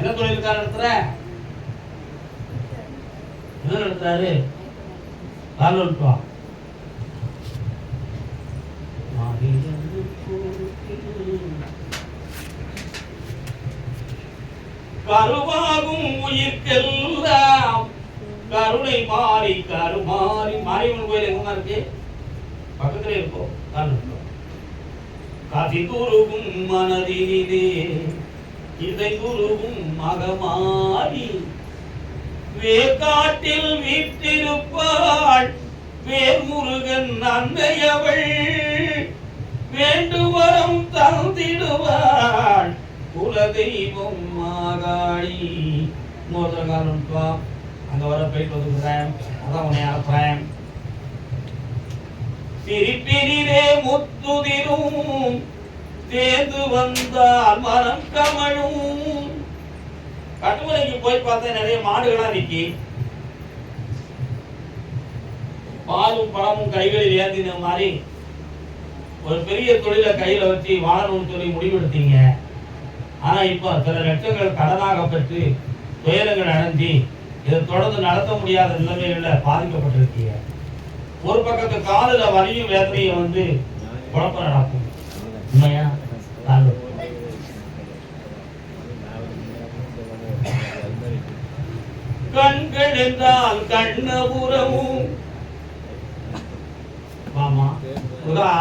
என்ன தொழிலுக்கார நடத்துற? என்ன நடத்துறாரு? காலோல்பா கருவாகும் உயிர்க்கெல்லாம் கருணை மாறி கருமாறி மாரியம்மன் கோயில் எங்க இருக்கு? பக்கத்துல இருக்கும் காலோல்பா காதி குருவும் மனதினிலே இதை குருவும் மகமாறி வேக்காட்டில் வீட்டிருப்பாள் வேர்முருகன் நன்மையவள் வேண்டுவரம் தந்திடுவாள் குலதெய்வம் மாகாளி இன்னொருத்தர பா அங்க வர போயிட்டு வந்துக்கிறேன் அதான் உன்னை அனுப்புறேன். சிரிப்பினிலே முத்துதிரும். தேர்ந்து வந்தால் மரம் கமழும். கட்டுமலைக்கு போய் பார்த்தா நிறைய மாடுகளா நிக்கி பாலும் பழமும் கைகளில் ஏந்தின மாதிரி ஒரு பெரிய தொழிலை கையில வச்சு வாழணும்னு சொல்லி முடிவெடுத்தீங்க. ஆனா இப்போ சில லட்சங்கள் கடனாக பெற்று துயரங்கள் அடைஞ்சி இதை தொடர்ந்து நடத்த முடியாத நிலைமைகள்ல பாதிக்கப்பட்டிருக்கீங்க. ஒரு பக்கத்து காதல வலியும் வேதனையும் வந்து குழப்பம் நடக்கும். உண்மையா காது. கண்கள் என்றால் கண்ணபுரமும் மாமா முருகா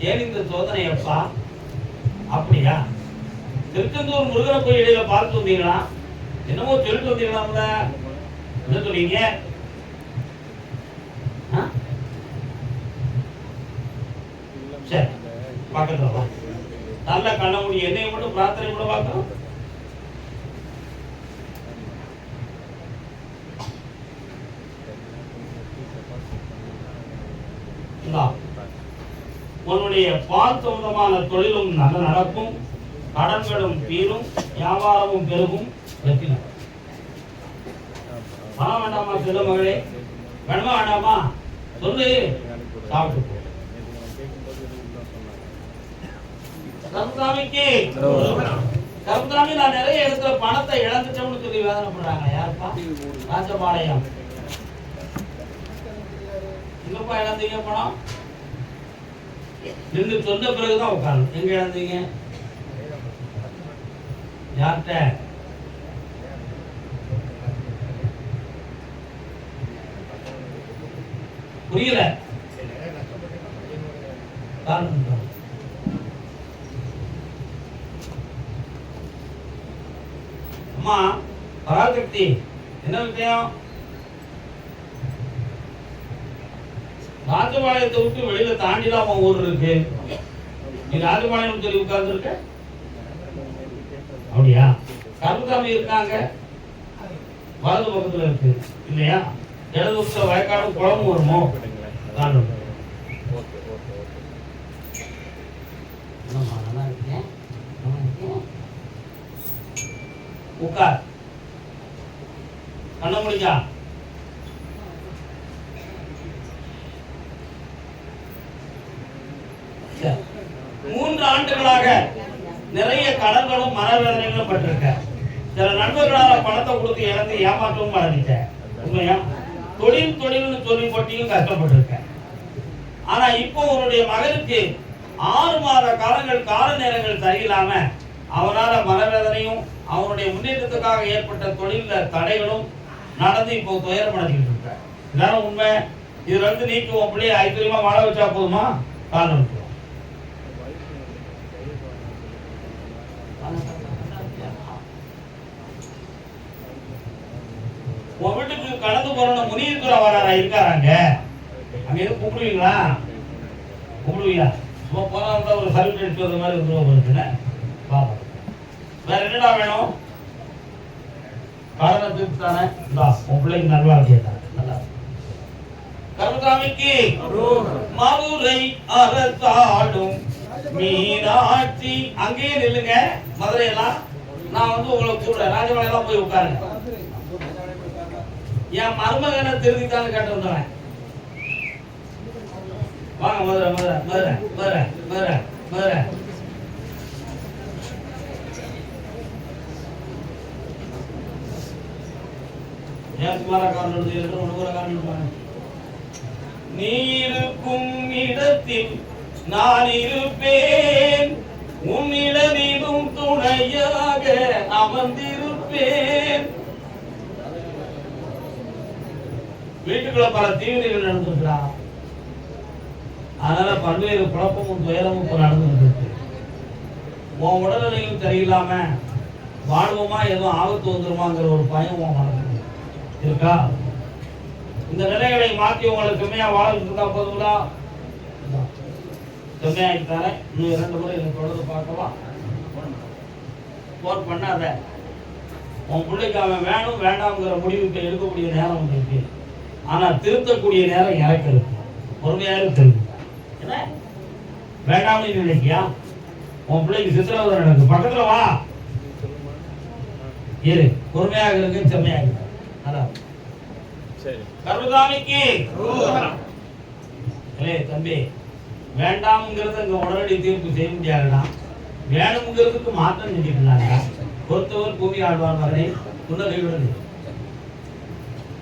ஏன் இந்த சோதனை அப்பா? அப்படியா? திருச்செந்தூர் முருகனை போய் இடையில பார்த்து வந்தீங்களா? என்னமோ சொல்லிட்டு வந்தீங்களா என்ன சொன்னீங்க ஆ? சரி பார்க்கறதா நல்ல கண்ண முடி என்னைய மட்டும் பிரார்த்தனை கூட பார்க்கணும். உன்னுடைய பால் சம்பந்தமான தொழிலும் நல்ல நடக்கும். கடன்களும் தீரும் வியாபாரமும் பெருகும். வெற்றி பணம் வேண்டாமா செல்ல மகளே? வேணுமா வேண்டாமா? சொல்லு. சாப்பிட்டு போ கருந்தாமிக்கு கருந்தாமி நான் நிறைய இடத்துல பணத்தை இழந்துட்டோம்னு சொல்லி வேதனைப்படுறாங்க. யாருப்பா? ராஜபாளையம். எங்கப்பா இழந்தீங்க பணம்? நின்று சொன்ன பிறகுதான் உட்காரணும். எங்க இழந்தீங்க? யார்கிட்ட? புரியல. காரணம் அம்மா பராசக்தி என்ன விஷயம்? ராஜபாளையத்தை விட்டு வெளியில தாண்டிதான் அவன் ஊர் இருக்கு. நீ ராஜபாளையம் சொல்லி உட்கார்ந்து இருக்க அப்படியா? கருந்தாமி இருக்காங்க. வலது பக்கத்துல இருக்கு. இல்லையா? இடது பக்கத்துல வயக்காடும் குளமும் வருமோ? காரணம் என்னம்மா, நல்லா இருக்கீங்க? நல்லா இருக்கீங்க? உட்கார். கண்ண முடிஞ்சா மூன்று ஆண்டுகளாக நிறைய கடன்களும் மனவேதனைகளும் பட்டிருக்க சில நண்பர்களால் பணத்தை கொடுத்து இழந்து ஏமாற்றவும் அடைஞ்சிட்டேன் உண்மையா? தொழில் தொழில்னு தொழில் போட்டியும் கஷ்டப்பட்டிருக்க. ஆனா இப்போ உன்னுடைய மகனுக்கு ஆறு மாத காலங்கள் கால நேரங்கள் சரியில்லாம அவனால மனவேதனையும் அவனுடைய முன்னேற்றத்துக்காக ஏற்பட்ட தொழில தடைகளும் நடந்து இப்போ துயரம் அடைஞ்சிட்டு இருக்க. இதான உண்மை? இதுல இருந்து நீக்கும் உன் பிள்ளைய. ஐஸ்வர்யமா வாழ வச்சா போதுமா? காரணம் உன் வீட்டுக்கு கடந்து போறோம் முனியிருக்கிற வராரா? இருக்காராங்க அங்க? எதுவும் கூப்பிடுவீங்களா? கூப்பிடுவீங்களா? சும்மா போனா இருந்தா ஒரு சர்வீஸ் எடுத்து வந்த மாதிரி வந்துருவோம் போச்சுன்னு பாப்பா என்னடா வேணும்? கடனை தீர்த்து தானே இந்தா உன் பிள்ளைக்கு நல்வாழ்க்கையை தானே நல்லா. கருதாமிக்கு மதுரை அரசாடும் மீனாட்சி. அங்கேயே நில்லுங்க. மதுரையெல்லாம் நான் வந்து உங்களை கூப்பிடுறேன். ராஜபாளையம் போய் உட்காருங்க. என் மருமகனை திருதித்தான்னு கேட்டு வந்தவன் வாங்க மதுரை மதுரை மதுரை மதுரை மதுரை மதுரை. சுமாரா காரணம் எழுதி ஒன்று காரணம் எழுதுவாங்க நீ இருக்கும் இடத்தில் நான் இருப்பேன். உன்னிடமிடும் துணையாக அமர்ந்திருப்பேன். வீட்டுக்குள்ள பல தீவிரங்கள் நடந்திருக்கிறா அதனால பல்வேறு குழப்பமும் துயரமும் இப்ப நடந்துருக்கு உன் உடல்நிலையும் சரியில்லாம வாழ்வோமா எதுவும் ஆபத்து வந்துருமாங்கிற ஒரு பயம் உன் மனதில். இருக்கா? இந்த நிலைகளை மாற்றி உங்களுக்கு செம்மையா வாழ்க்கை இருந்தா போதுங்களா? செம்மையாக்கி தரேன். இன்னும் இரண்டு முறை எனக்கு தொடர்ந்து பார்க்கவா? போன் பண்ணாத. உன் பிள்ளைக்கு அவன் வேணும் வேண்டாம்ங்கிற முடிவுக்கு எடுக்கக்கூடிய நேரம் உங்களுக்கு ஆனால் திருத்தக்கூடிய நேரம் எனக்கு இருக்கு. பொறுமையாக இருக்கு என்ன? வேண்டாம்னு நினைக்கியா? உன் பிள்ளைக்கு சித்திரவதை நடக்கு. பக்கத்தில் வா. இரு. பொறுமையாக இருக்கு செம்மையாக இருக்கு கருதாமிக்கு தம்பி வேண்டாம்ங்கிறது அங்க உடனடி தீர்ப்பு செய்ய முடியாதுடா. வேணுங்கிறதுக்கு மாற்றம் செஞ்சுக்கிறாங்க ஒருத்தவர் பூமி ஆழ்வார் மகனை புன்னகையுடன்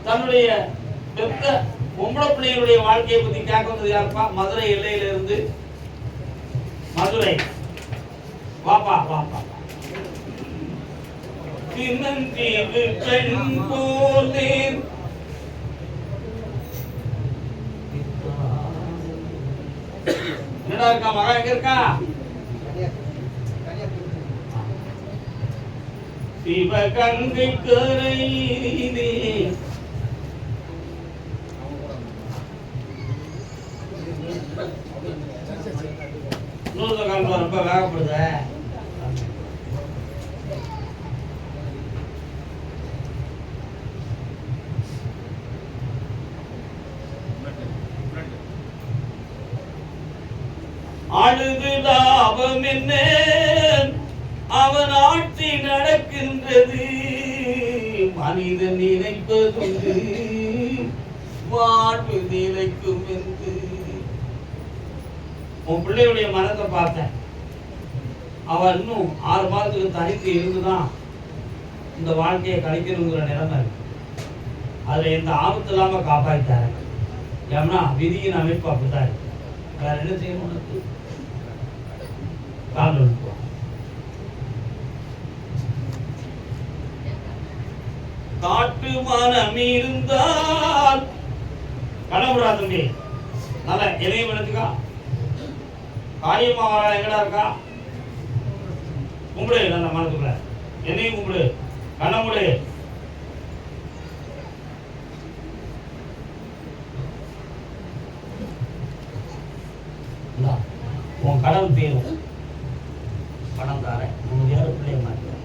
தன்னுடைய பெத்த பொம்பளை பிள்ளைகளுடைய வாழ்க்கையை பத்தி கேட்க வந்தது யாருப்பா? மதுரை எல்லையில இருந்து மதுரை. வாப்பா வாப்பா. தினந்தீவு பெண் போதே என்னடா இருக்கா? மகா எங்க இருக்கா? சிவகங்கை கரையிலே இன்னொரு காலம் ரொம்ப வேகப்படுத அழுது லாபம் என்ன அவன் ஆட்சி நடக்கின்றது மனிதன் நினைப்பதுண்டு வாழ்வு நிலைக்கும் என்று உன் பிள்ளையுடைய மனத்தை பார்த்தேன் அவன் இன்னும் ஆறு மாதத்துக்கு தனித்து இருந்துதான் இந்த வாழ்க்கையை கழிக்கணுங்கிற நிலைமை இருக்கு. அதில் எந்த ஆபத்து இல்லாம காப்பாற்றிட்டாரு ஏன்னா விதியின் அமைப்பு அப்படிதான் இருக்கு. வேற என்ன செய்யணும் உனக்கு? கால் அனுப்புவோம் காட்டு மனம் இருந்தால் கடவுடா தம்பி. நல்ல இலையும் எடுத்துக்கா காரியமா எங்கடா இருக்கா? கும்பிடு நல்ல மனதுக்குள்ள என்னையும் கும்பிடு கண்ண மூடு. உன் கடன் தீரும். பணம் தாரேன். உனக்கு யாரும் பிள்ளைய மாட்டேன்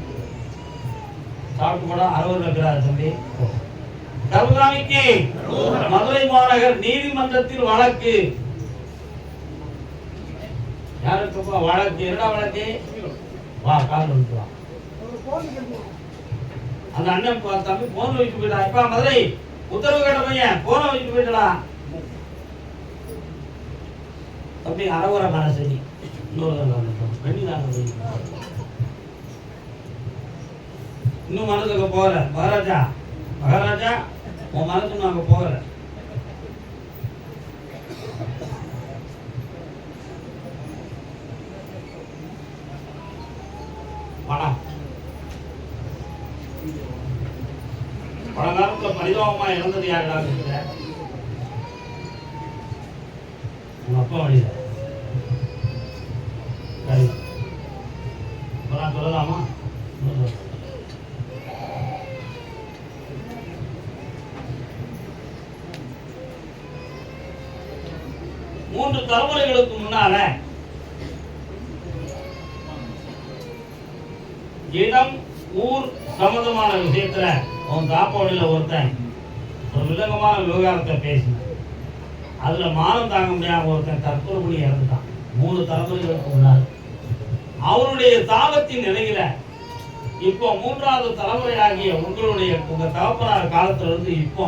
சாப்பிட்டு போனா அறுபது இருக்கிறார் தம்பி. கருணாநிதி மதுரை மாநகர் நீதிமன்றத்தில் வழக்கு. யாருக்கு வழக்கு. என்ன வழக்கு? வா கால் வந்து வா. அந்த அண்ணன் தம்பி போன் வைக்க போயிடலாம் இப்ப மதுரை? உத்தரவு கேட்ட பையன் போன வைக்க போயிடலாம் தம்பி அறவர மனசு இன்னொரு தடவை இன்னும் மனசுக்கு போகல. மகாராஜா மகாராஜா உன் மனசு நாங்க மனம் பல நாட்கள் பரிதாபமா இறந்தது யாருடா இருக்கிற உங்க அப்பா வழியில அதுல மானம் தாங்க முடியாமல் ஒருத்தன் தற்கொலை பண்ணி இறந்துட்டான். மூணு தலைமுறைகளுக்கு முன்னால் அவருடைய தாபத்தின் நிலையில இப்போ மூன்றாவது தலைமுறையாகிய உங்களுடைய உங்க தகப்பனார் காலத்துல இருந்து இப்போ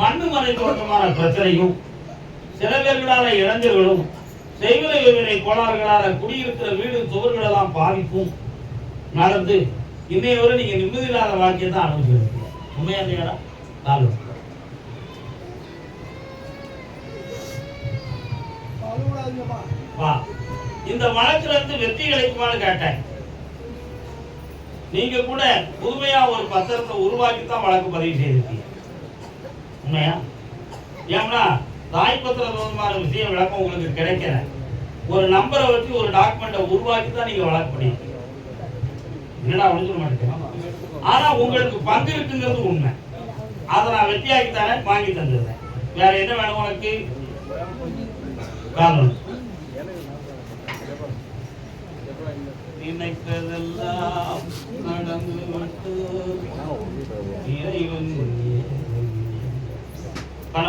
மண்ணு மலை தோட்டமான பிரச்சனையும் சில பேர்களால இளைஞர்களும் செய்வின வினை கோளாறுகளால குடியிருக்கிற வீடு சுவர்களெல்லாம் பாதிப்பும் நடந்து இன்னைய வரை நீங்க நிம்மதி இல்லாத வாழ்க்கையை தான் அனுபவிச்சிருக்கீங்க உண்மையா இல்லையாடா? கால். வா. இந்த வழக்குல இருந்து வெற்றி கிடைக்குமான்னு கேட்டேன். நீங்க கூட புதுமையா ஒரு பத்திரத்தை உருவாக்கி தான் வழக்கு பதிவு செய்திருக்கீங்க. உண்மையா? ஏன்னா தாய் பத்திர சம்பந்தமான விஷயம் விளக்கம் உங்களுக்கு கிடைக்கல. ஒரு நம்பரை வச்சு ஒரு டாக்குமெண்ட்டை உருவாக்கி தான் நீங்க வழக்கு பண்ணிருக்கீங்க என்னடா ஒழிஞ்சிட மாட்டேங்க ஆனா உங்களுக்கு பங்கு இருக்குங்கிறது உண்மை. அதை நான் வெற்றியாக்கி தானே வாங்கி தந்துடுறேன். வேற என்ன வேணும் உனக்கு? காரணம் நினைப்பதெல்லாம் நடந்து விட்டு இறைவன் பண்ண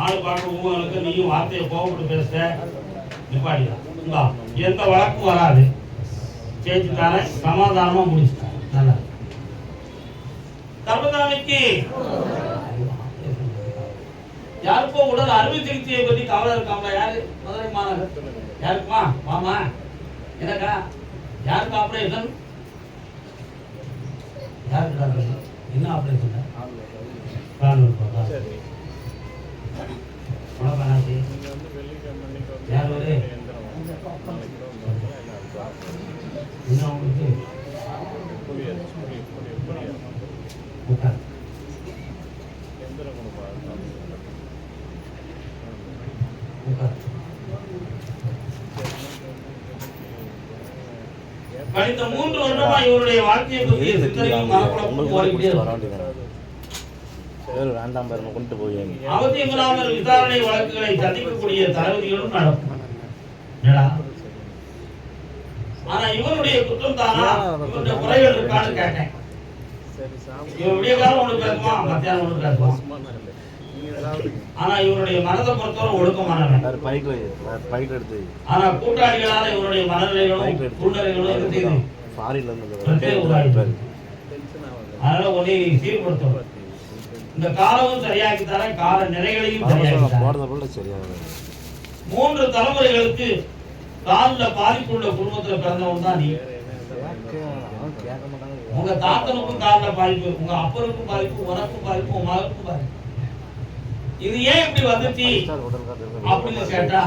ஆளு பார்க்க உங்களுக்கு நீயும் வார்த்தையை கோவப்பட்டு பேச. நிப்பாடிதான் எந்த வழக்கும் வராது. ஜெயிச்சு சமாதானமா முடிச்சுட்டாரு நல்லா கர்மதாமிக்கு யாருக்கோ உடல் அறுவை சிகிச்சையை பத்தி கவலை இருக்காங்களா? யாரு? மதுரை யாருக்குமா? மாமா? எனக்கா யாருக்கு ஆபரேஷன் யாருக்கு ஆபரேஷன் என்ன ஆபரேஷன். உனக்கு? யார் ஒரு என்ன உங்களுக்கு? உட்கார். உட்கார். கடந்த மூன்று வருடமா இவருடைய வாழ்க்கையை பற்றிய சிந்தனையும் வேண்டாம் பாருங்க கொண்டு போய் அவதியமில்லாமல் விசாரணை வழக்குகளை சந்திக்கக்கூடிய தளபதிகளும் நடக்கும். என்னடா? ஆனா இவனுடைய குற்றம் தானா? இவனுடைய குறைகள் இருக்கான்னு கேட்டேன். விடிய காலம் ஒண்ணு பேசுவான் மத்தியானம் ஒண்ணு பேசுவான் ஆனா இவனுடைய மனதை பொறுத்தவரை ஒழுக்கமானவன் வேறு பைக்கில் எடுத்து ஆனா கூட்டாளிகளால இவனுடைய மனநிலைகளும் சூழ்நிலைகளும் இருந்து அதனால உன்னை சீர்படுத்தணும் இந்த காலமும் சரியாக்கி தரேன் கால நிறைகளையும் சரியாக்கி தரேன் போகிறத போல சரியா மூன்று தலைமுறைகளுக்கு காலில் பாதிப்புள்ள குடும்பத்துல பிறந்தவன் தான் நீ உங்க தாத்தனுக்கும் காலில் பாதிப்பு உங்க அப்பனுக்கும் பாதிப்பு உனக்கும் பாதிப்பு உன் மகனுக்கும் பாதிப்பு இது ஏன் இப்படி வந்துச்சு? அப்படின்னு கேட்டா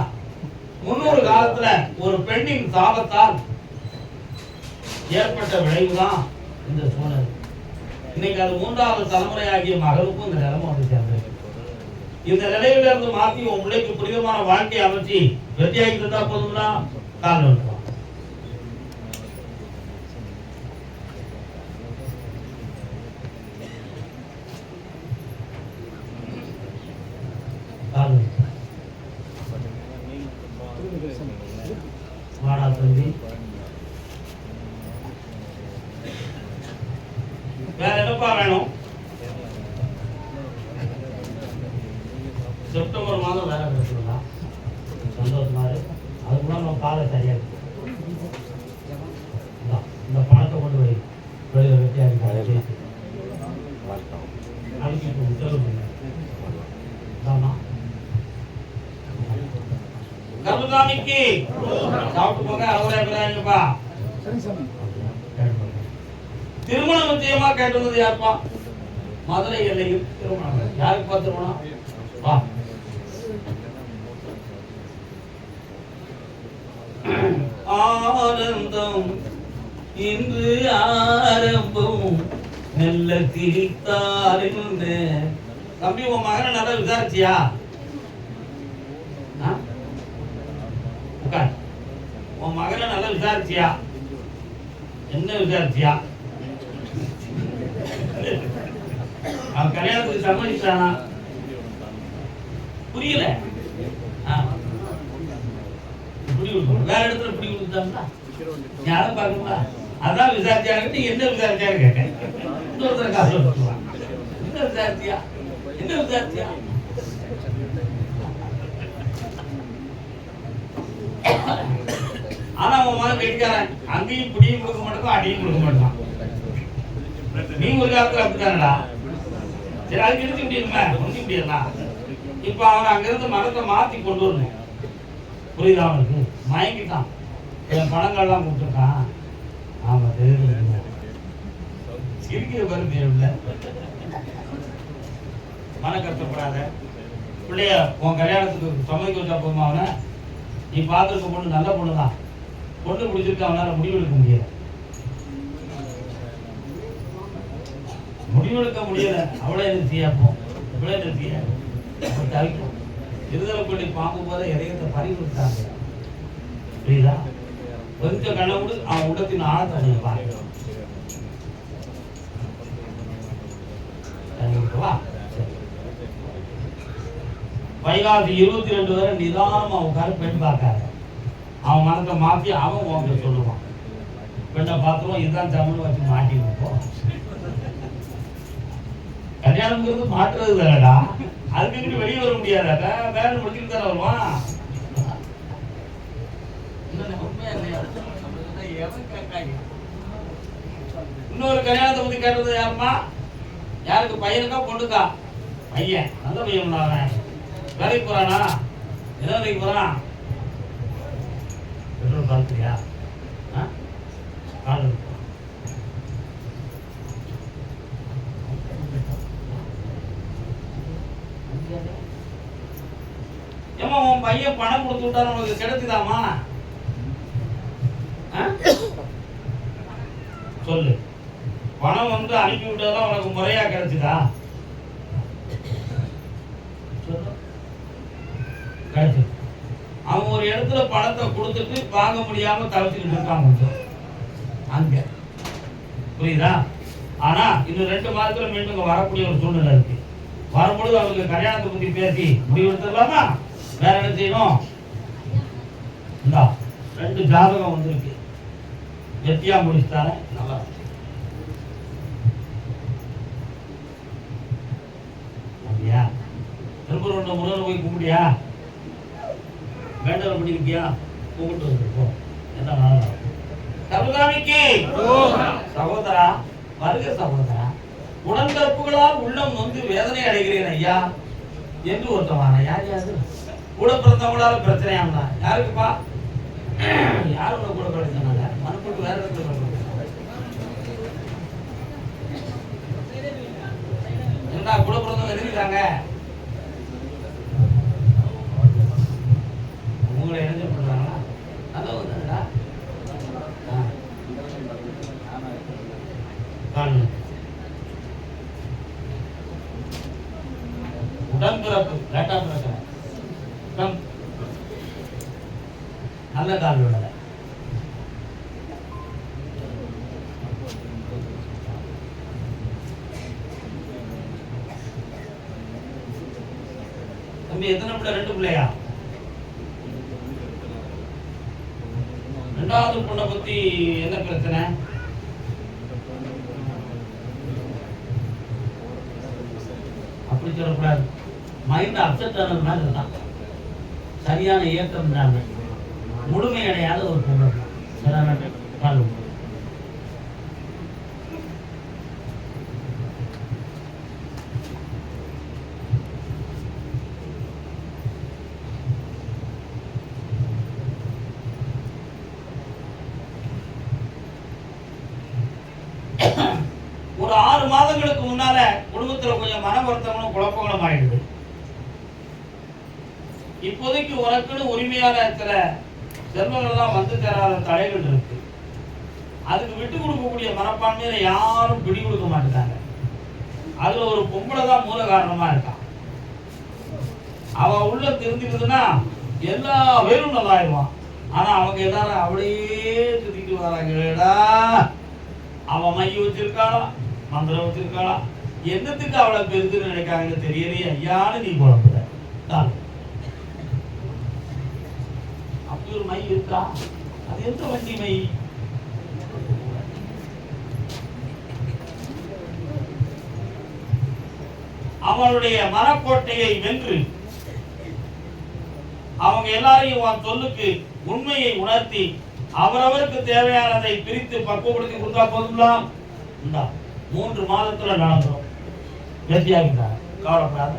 முன்னொரு காலத்துல ஒரு பெண்ணின் சாபத்தால் ஏற்பட்ட விளைவுதான் இந்த சூழல் இன்னைக்கு அது மூன்றாவது தலைமுறையாகிய மகளுக்கும் இந்த நிலைமை வந்து சேர்ந்தது இந்த நிலையில இருந்து மாத்தி உன் பிள்ளைக்கு புனிதமான வாழ்க்கையை அமைச்சு வெற்றியாகி இருந்தா போதும்னா கால் கால் வந்துடும். வாடா தம்பி வேற என்னப்பா வேணும் செப்டம்பர் மாதம் வேலை கிடைச்சிடலாம் சந்தோஷமா இருக்கு அதுக்குள்ள நம்ம காலை சரியா இருக்கு. இந்த பணத்தை கொண்டு போய் வெளியில வெட்டியாகி சேர்த்து உத்தரவு பண்ணு. சாப்பிட்டு போங்க திருமணம் நிச்சயமா கேட்டு வந்தது யாருப்பா? மதுரை எல்லையில் திருமணம். யாருக்குப்பா திருமணம் வா ஆனந்தம். இன்று ஆரம்பம். மெல்ல திரித்தார் தம்பி உன் மகனை நல்லா விசாரிச்சியா? ஆ? உட்கார். உன் மகனை நல்லா விசாரிச்சியா? என்ன விசாரிச்சியா? அவன் கல்யாணத்துக்கு சம்மதிச்சானா? புரியல ஆ. இப்படி கொடுக்கணும். வேற இடத்துல பிடி கொடுத்தாங்களா யாரும் பார்க்கணுங்களா அதான் விசாரிச்சாங்க நீ என்ன விசாரிச்சாரு கேட்டேன். இன்னொருத்தர் காசு கொடுத்துருவான் என்ன விசாரிச்சியா? என்ன விசாரிச்சியா? ஆனா உன் மாதிரி கெட்டிக்காரன் அங்கேயும் புடியும் கொடுக்க மாட்டான் அடியும் கொடுக்க மாட்டான் நீ ஒரு காலத்துல அப்படித்தானடா? சரி அது நிறுத்தி முடியுமா முடிக்க முடியாதா இப்ப அவன் அங்கிருந்து மரத்தை மாத்தி கொண்டு வரணும். புரியுதா? அவனுக்கு மயங்கிட்டான். என் பணங்கள்லாம் கொடுத்துருக்கான். ஆமா தெரியுது. சிரிக்க சிரிக்கிற பாருங்க இல்ல மன கஷ்டப்படாத பிள்ளைய உன் கல்யாணத்துக்கு சம்மதிக்க வச்சா போதுமா அவனை? நீ பார்த்துருக்க பொண்ணு நல்ல பொண்ணு தான் பொண்ணு பிடிச்சிருக்கு அவனால முடிவெடுக்க முடியல. முடிவெடுக்க முடியல. அவளே என்ன செய்ய அப்போ இவளே என்ன செய்ய தவிக்கும். இருதலை பண்ணி பார்க்கும்போது போத இதயத்தை பறி விட்டாங்க புரியுதா? கொஞ்சம் கண்ணை விடு அவன் உடத்தின் ஆழத்தை கொஞ்சம் பாருங்க. வைகாசி இருபத்தி ரெண்டு வரை நிதானமா உட்காரு பெண் பார்க்காத. அவன் மனத்தை மாத்தி அவன் உன்கிட்ட சொல்லுவான். பெண்ணை பார்த்துருவோம் இதுதான் தமிழ் வச்சு மாட்டி வைப்போம் கல்யாணம்ங்கிறது மாற்றுறது தானடா அதுக்கு வெளியே வர முடியாதாடா வேலை முடிச்சுட்டு தானே வருவான்? இன்னொரு கல்யாணத்தை பத்தி கேட்டது யாருமா யாருக்கு பையனுக்கா பொண்ணுக்கா? பையன். நல்ல பையன் அவன். வேலைக்கு போறானா? என்ன வேலைக்கு போறான்? பெட்ரோல் பார்த்துறியா காடு ஏமா உன் பையன் பணம் கொடுத்து விட்டா உனக்கு கிடைச்சுதாமா சொல்லு. பணம் வந்து அனுப்பி விட்டதெல்லாம் உனக்கு முறையா கிடைச்சுதா? சொல்லு. கிடைச்சது. அவன் ஒரு இடத்துல பணத்தை கொடுத்துட்டு வாங்க முடியாம தவிச்சுக்கிட்டு இருக்கான் கொஞ்சம் அங்க. புரியுதா? ஆனா இன்னும் ரெண்டு மாதத்துல மீண்டும் வரக்கூடிய ஒரு சூழ்நிலை இருக்கு. வரும்பொழுது அவருக்கு கல்யாணத்தை பத்தி பேசி முடிவெடுத்துடலாமா? வேற என்ன செய்யணும்? இந்தா ரெண்டு ஜாதகம் வந்திருக்கு. வெத்தியா முடிச்சுட்டாரேன் நல்லா. அப்படியா? திருப்பூர் முருகனை போய் கும்பிடியா வேண்டவர் பண்ணிருக்கியா கும்பிட்டு வந்துருக்கோம். என்ன நல்லா சமுதாமிக்கு சகோதரா வருக சகோதரா. உடன்பிறப்புகளால் உள்ளம் நொந்து வேதனை அடைகிறேன் ஐயா. என்று ஒருத்தவான யார் யாரு? கூட பிறந்தவங்களால பிரச்சனையாங்களா யாருக்குப்பா? யார் உனக்கு கூட பிறந்தாங்க மனப்பட்டு வேற இடத்துல பிறந்தாங்க. என்னடா கூட பிறந்தவங்க எழுதிட்டாங்க? உங்களை இணைஞ்ச பண்றாங்களா நல்லவங்க வந்ததுடா உடன்பிறப்பு லேட்டா பிறப்பு நல்ல கால் விடல. தம்பி எத்தனை பிள்ளை? ரெண்டு பிள்ளையா? ரெண்டாவது பொண்ணை பத்தி என்ன பிரச்சனை? அப்படி சொல்லக்கூடாது. மைண்ட் அப்செட் ஆனது மாதிரி சரியான இயக்கம் இல்லாம முழுமையடையாத ஒரு பொண்ணு சரியான ஒரு ஆறு மாதங்களுக்கு முன்னால குடும்பத்துல கொஞ்சம் மன வருத்தங்களும் குழப்பங்களும் ஆயிடுது இப்போதைக்கு உனக்குன்னு உரிமையான இருக்கிற செல்வங்கள்லாம் வந்து தராத தடைகள் இருக்கு. அதுக்கு விட்டு கொடுக்கக்கூடிய மனப்பான்மையில யாரும் பிடி கொடுக்க மாட்டாங்க அதுல ஒரு பொம்பளை தான் மூல காரணமா இருக்கான் அவ உள்ள தெரிஞ்சுக்குதுன்னா எல்லா வேலும் நல்லாயிருவான். ஆனா அவங்க எல்லாரும் அப்படியே திருத்திட்டு வராங்கடா அவன் மைய வச்சிருக்காளா? மந்திரம் வச்சிருக்காளா? என்னத்துக்கு அவளை பெருதுன்னு நினைக்காங்கன்னு தெரியலையே ஐயான்னு நீ குழம்புற தான். அப்படி இருக்கா? அது எந்த வண்டி அவனுடைய மனக்கோட்டையை வென்று அவங்க எல்லாரையும் உன் சொல்லுக்கு உண்மையை உணர்த்தி அவரவருக்கு தேவையானதை பிரித்து பக்குவப்படுத்தி கொடுத்தா போதுங்களா இந்தா மூன்று மாதத்துல நடந்துடும் வெற்றியாகிட்டார். கவலைப்படாத.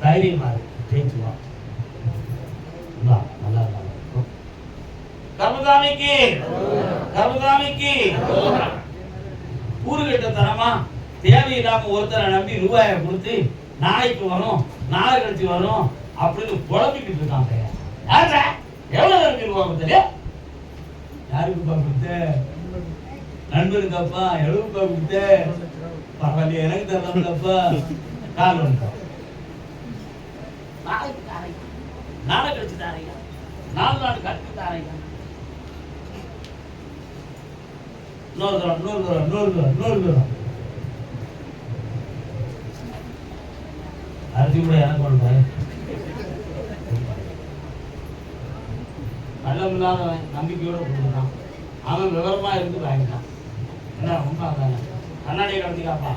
தைரியமாக ஜெயிச்சுவான் ஜெயிச்சுவா இந்தா நல்லா இருந்தாங்க ஊரு கிட்ட தரமா தேவையில்லாம ஒருத்தரை நம்பி ரூபாயை கொடுத்து நாளைக்கு வரும் நாளை கழிச்சு வரும் அப்படின்னு குழப்பிக்கிட்டு இருக்காங்க. யாரா எவ்வளவு இருக்கு ரூபா கொடுத்தே யாருக்குப்பா கொடுத்த? நண்பனுக்கப்பா எவ்வளவுப்பா கொடுத்த? பரவாயில்ல எனக்கு தரலாம்லப்பா கால் வந்துட்டோம் நாளைக்கு தாரையா நாளை கழிச்சு தாரையா நாலு நாள் கழிச்சு தாரையா இன்னொரு தூரம் இன்னொரு தூரம் இன்னொரு தூரம் இன்னொரு தூரம் அரிசி கூட எனக்கு கொண்டு நல்லம் இல்லாதவன் நம்பிக்கையோட கொடுக்குறான். அவன் விவரமா இருந்து வாங்கிட்டான். என்ன ரொம்ப அதான. கண்ணாடியை கடத்திக்காப்பா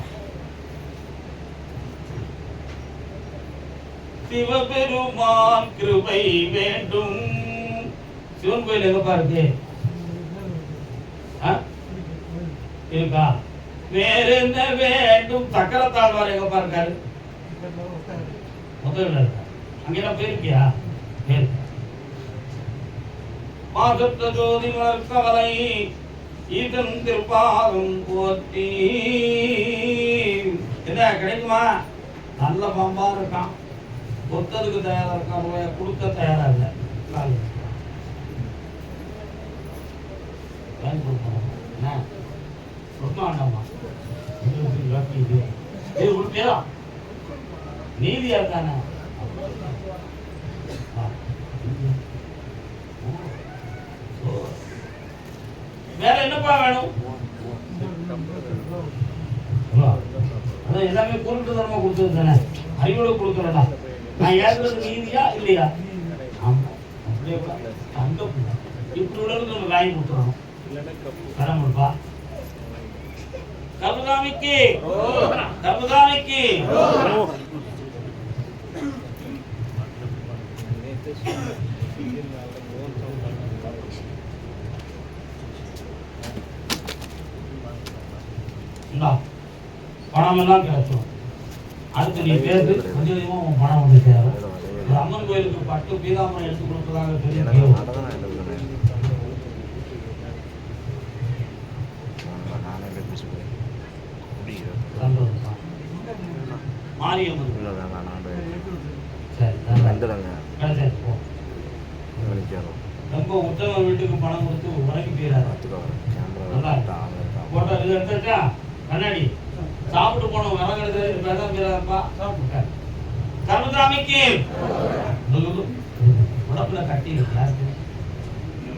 சிவபெருமான் கிருபை வேண்டும். சிவன் கோயில் எங்கப்பா இருக்கு? ஆ? இருக்கா வேற என்ன வேண்டும்? சக்கர தாழ்வார் எங்க பாருக்காரு முதல்ல இருக்கா? அங்கெல்லாம் போயிருக்கியா? மாசத்த ஜோதி மறுத்தவரை ஈதன் திருப்பாதம் போற்றி. என்ன கிடைக்குமா? நல்ல பம்பா இருக்கான். கொத்ததுக்கு தயாரா இருக்கான் ரூபாய கொடுக்க தயாரா இல்லை. காலு. வாங்கி என்ன? வேண்டாமா இது கொடுப்பியா நீதியா. ஓ. வேற என்னப்பா வேணும். அதான் எல்லாமே பொருட்டு தரமா கொடுத்தது தானே? அறிவோட கொடுக்கறதா? நான் ஏற்றது நீதியா இல்லையா? ஆமா. அப்படியே கூட தங்க பிள்ளை. இப்படி உள்ளவங்களுக்கு நம்ம வாங்கி கொடுத்துறோம் கடமுடிப்பா கபுதாமிக்கு இந்தா பணம் எல்லாம் கிடைச்சிடும் அடுத்து நீ பேசு கொஞ்சம் பணம் வந்து சேரும். அம்மன் கோயிலுக்கு பட்டு பீதாமரம் எடுத்து கொடுப்பதாக எனக்கு மாரியம்மன் நான் சரி நல்லா வந்துடுங்க ரொம்ப உத்தம வீட்டுக்கு பணம் கொடுத்து உனக்கு எடுத்தாச்சா? கண்ணாடி. சாப்பிட்டு போனோம் விறகு எடுத்து பேசாம போயிடாதப்பா. சாப்பிட்டு கருமசாமிக்கு உடம்புல கட்டி இருக்கு யாருக்கு?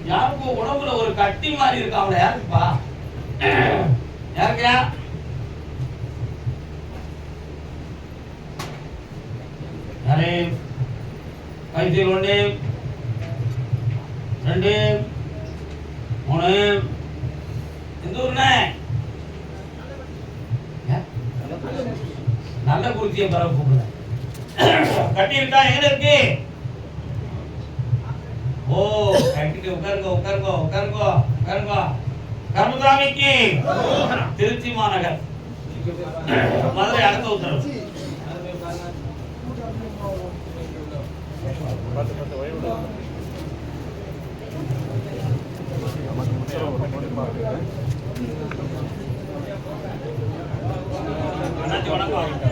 யாருக்கும் உடம்புல ஒரு கட்டி மாதிரி இருக்கு அவளை யாருக்குப்பா? யாருக்கா யாரே கைத்தில் ஒன்று ரெண்டு மூணு. எந்த ஊருண்ணே? நல்ல குறிச்சியை பரவ கூப்பிடுறேன். கட்டி எங்க இருக்கு? ஓ கட்டிட்டு உட்காருங்க உட்காருங்க உட்காருங்க உட்காருங்க. கர்மசாமிக்கு திருச்சி மாநகர். மதுரை அடுத்த உத்தரவு. பார்த்து பார்த்து வயது நமக்கு முன்னாடி ஒரு போட்டு பார்க்குறேன் வணக்கம்